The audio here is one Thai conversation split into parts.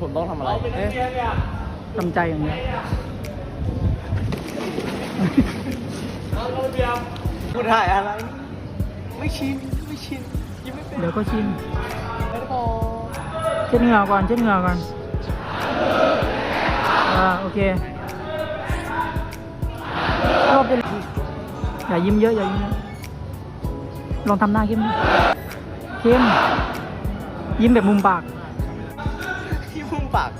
ผมต้องทำอะไรเอ๊ะทำใจอย่างเดียวพูดถ่ายอะไร ไม่ชิน ไม่ชินยังไม่เป็นเดี๋ยวก็ชินไม่พอเช็ดเหงื่อก่อนเช็ดเหงื่อก่อนอ่าโอเคก็เป็นอย่ายิ้มเยอะอย่ายิ้มเยอะลองทำหน้าเข้มดิเข้มยิ้มแบบมุมปากที่พุ่ง ปาก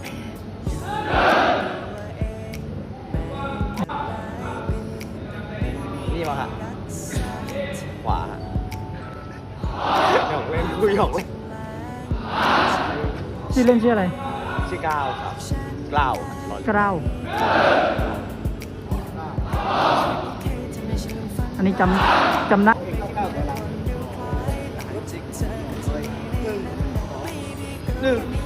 นี่มาฮะขวาฮะหยอกเล่นกูหยอกเล่นชื่อเล่นชื่ออะไร ชื่อก้าวครับกล้าวรอกล้าวอันนี้จำจำหน้าหนึ่ง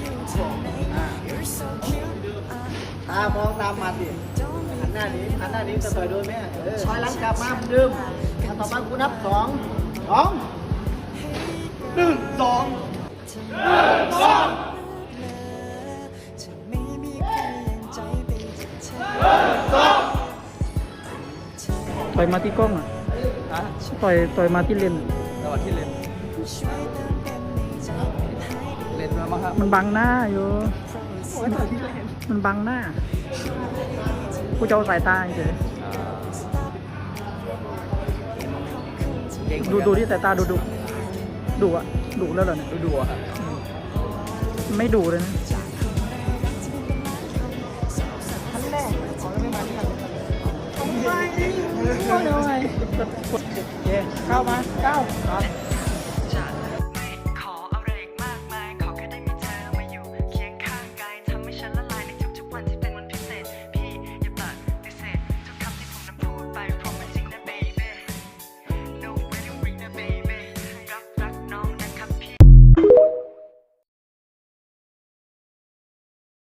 ามองตามมาดิหันหน้านี้หันหน้านี้จะต่อยโดนไหมเออถอยหลังกลับมาเหมือนเดิมมาต่อมากูนับสองสองหนึ่งสองต่อยมาที่กล้องอะฮะต่อยต่อยมาที่เลนส์จังหวะที่เล่นเล่นมามั้งครับมันบังหน้าอยู่โอ้ยตอนที่เล่น มันบังหน้า กูจะเอาสายตาเฉยเก่งดูดูที่สายตาดูดูดูอะดูแล้วเหรอเนี่ยดูดูอะครับไม่ดูเลยนะท่านแรกขอแล้วไม่มาที่กันเข้ามาเก้า